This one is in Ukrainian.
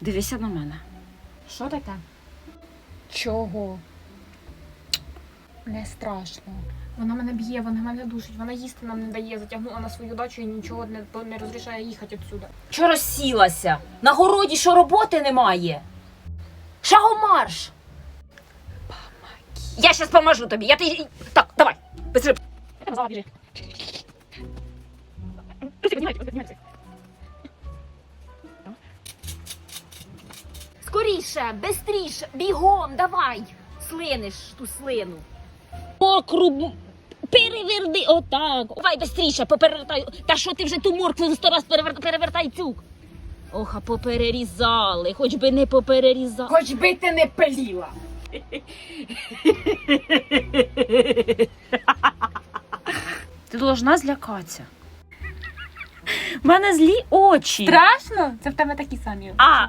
Дивися на мене. Що таке? Чого? Не страшно. Вона мене б'є, вона мене душить, вона їсти нам не дає, затягнула на свою дачу і нічого не, не розрішає їхати відсюди. Чого розсілася? На городі що роботи немає? Шагомарш! Я щас поможу тобі. Я ти... Так, давай. Быстро. Я тебе зала біжи. Скоріше, бистріше, бігом, давай. Слиниш ту слину. Мокру переверни отак. Давай бистріше, поперевертай. Та що ти вже ту моркву сто раз перевертай, перевертай цю. Ох, а поперерізали, хоч би не поперерізали. Хоч би ти не пиліла. Ти должна злякатися. У мене злі очі. Страшно? Це в тебе такі самі. А,